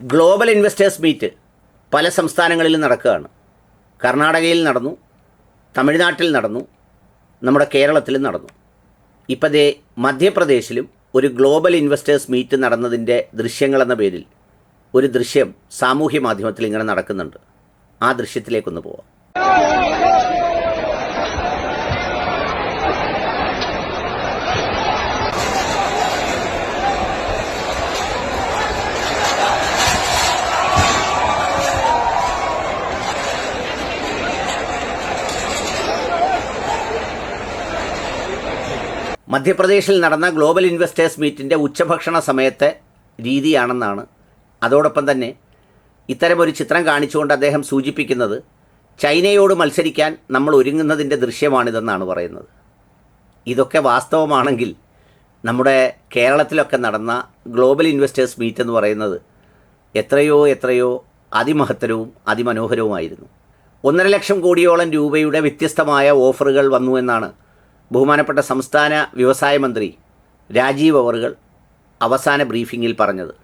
Global investors meet പല സംസ്ഥാനങ്ങളിലും നടക്കുകയാണ്. കർണാടകയിൽ നടന്നു തമിഴ്നാട്ടിൽ നടന്നു നമ്മുടെ കേരളത്തിലും നടന്നു. ഇപ്പം ദേ മധ്യപ്രദേശിലും ഒരു ഗ്ലോബൽ ഇൻവെസ്റ്റേഴ്സ് മീറ്റ് നടന്നതിന്റെ ദൃശ്യങ്ങളെന്ന പേരിൽ ഒരു ദൃശ്യം സാമൂഹ്യ മാധ്യമത്തിൽ ഇങ്ങനെ നടക്കുന്നുണ്ട്. ആ ദൃശ്യത്തിലേക്കൊന്ന് പോവാം. മധ്യപ്രദേശിൽ നടന്ന ഗ്ലോബൽ ഇൻവെസ്റ്റേഴ്സ് മീറ്റിന്റെ ഉച്ചഭക്ഷണ സമയത്തെ രീതിയാണെന്നാണ്. അതോടൊപ്പം തന്നെ ഇത്തരമൊരു ചിത്രം കാണിച്ചുകൊണ്ട് അദ്ദേഹം സൂചിപ്പിക്കുന്നത് ചൈനയോട് മത്സരിക്കാൻ നമ്മൾ ഒരുങ്ങുന്നതിന്റെ ദൃശ്യമാണിതെന്നാണ് പറയുന്നത്. ഇതൊക്കെ വാസ്തവമാണെങ്കിൽ നമ്മുടെ കേരളത്തിലൊക്കെ നടന്ന ഗ്ലോബൽ ഇൻവെസ്റ്റേഴ്സ് മീറ്റ് എന്ന് പറയുന്നത് എത്രയോ എത്രയോ അതിമഹത്തരവും അതിമനോഹരവുമായിരുന്നു. ഒന്നര ലക്ഷം കോടിയോളം രൂപയുടെ വ്യത്യസ്തമായ ഓഫറുകൾ വന്നു എന്നാണ് ബഹുമാനപ്പെട്ട സംസ്ഥാന വ്യവസായ മന്ത്രി രാജീവ് അവറുകൾ അവസാന ബ്രീഫിംഗിൽ പറഞ്ഞത്.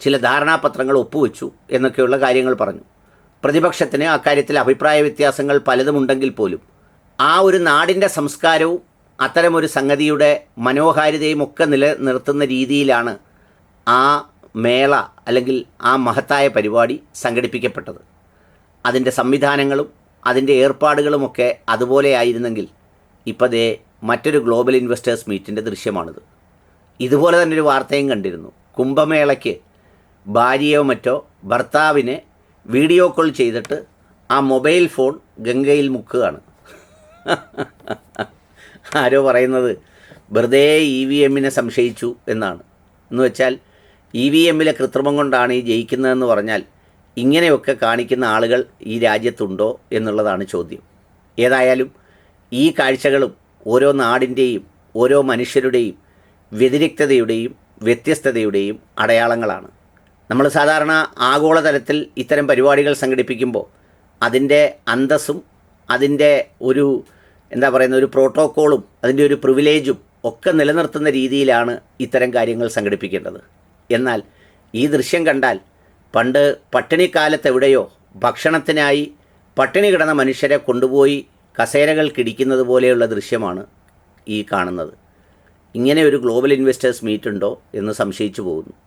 ചില ധാരണാപത്രങ്ങൾ ഒപ്പുവെച്ചു എന്നൊക്കെയുള്ള കാര്യങ്ങൾ പറഞ്ഞു. പ്രതിപക്ഷത്തിന് അക്കാര്യത്തിൽ അഭിപ്രായ വ്യത്യാസങ്ങൾ പലതുമുണ്ടെങ്കിൽ പോലും ആ ഒരു നാടിന്റെ സംസ്കാരവും അത്തരമൊരു സംഗതിയുടെ മനോഹാരിതയും ഒക്കെ നിലനിർത്തുന്ന രീതിയിലാണ് ആ മേള അല്ലെങ്കിൽ ആ മഹത്തായ പരിപാടി സംഘടിപ്പിക്കപ്പെട്ടത്. അതിന്റെ സംവിധാനങ്ങളും അതിന്റെ ഏർപ്പാടുകളുമൊക്കെ അതുപോലെ ആയിരുന്നെങ്കിൽ ഇപ്പോൾ ദേ മറ്റൊരു ഗ്ലോബൽ ഇൻവെസ്റ്റേഴ്സ് മീറ്റിന്റെ ദൃശ്യമാണിത്. ഇതുപോലെ തന്നെ ഒരു വാർത്തയും കണ്ടിരുന്നു. കുംഭമേളയ്ക്ക് ഭാര്യയോ മറ്റോ ഭർത്താവിനെ വീഡിയോ കോൾ ചെയ്തിട്ട് ആ മൊബൈൽ ഫോൺ ഗംഗയിൽ മുക്കുകയാണ്. ആരോ പറയുന്നത് വെറുതെ ഇ വി എമ്മിനെ സംശയിച്ചു എന്നാണ്. എന്ന് വെച്ചാൽ ഇ വി എമ്മിലെ കൃത്രിമം കൊണ്ടാണ് ഈ ജയിക്കുന്നതെന്ന് പറഞ്ഞാൽ ഇങ്ങനെയൊക്കെ കാണിക്കുന്ന ആളുകൾ ഈ രാജ്യത്തുണ്ടോ എന്നുള്ളതാണ് ചോദ്യം. ഏതായാലും ഈ കാഴ്ചകളും ഓരോ നാടിന്റെയും ഓരോ മനുഷ്യരുടെയും വ്യതിരിക്തതയുടെയും വ്യത്യസ്തതയുടെയും അടയാളങ്ങളാണ്. നമ്മൾ സാധാരണ ആഗോളതലത്തിൽ ഇത്തരം പരിപാടികൾ സംഘടിപ്പിക്കുമ്പോൾ അതിന്റെ അന്തസ്സും അതിന്റെ ഒരു എന്താ പറയുന്ന ഒരു പ്രോട്ടോക്കോളും അതിന്റെ ഒരു പ്രിവിലേജും ഒക്കെ നിലനിർത്തുന്ന രീതിയിലാണ് ഇത്തരം കാര്യങ്ങൾ സംഘടിപ്പിക്കേണ്ടത്. എന്നാൽ ഈ ദൃശ്യം കണ്ടാൽ പണ്ട് പട്ടിണിക്കാലത്ത് എവിടെയോ ഭക്ഷണത്തിനായി പട്ടിണി കിടന്ന മനുഷ്യരെ കൊണ്ടുപോയി കസേരകൾ കിടിക്കുന്നത് പോലെയുള്ള ദൃശ്യമാണ് ഈ കാണുന്നത്. ഇങ്ങനെ ഒരു ഗ്ലോബൽ ഇൻവെസ്റ്റേഴ്സ് മീറ്റ് ഉണ്ടോ എന്ന് സംശയിച്ചു പോകുന്നു.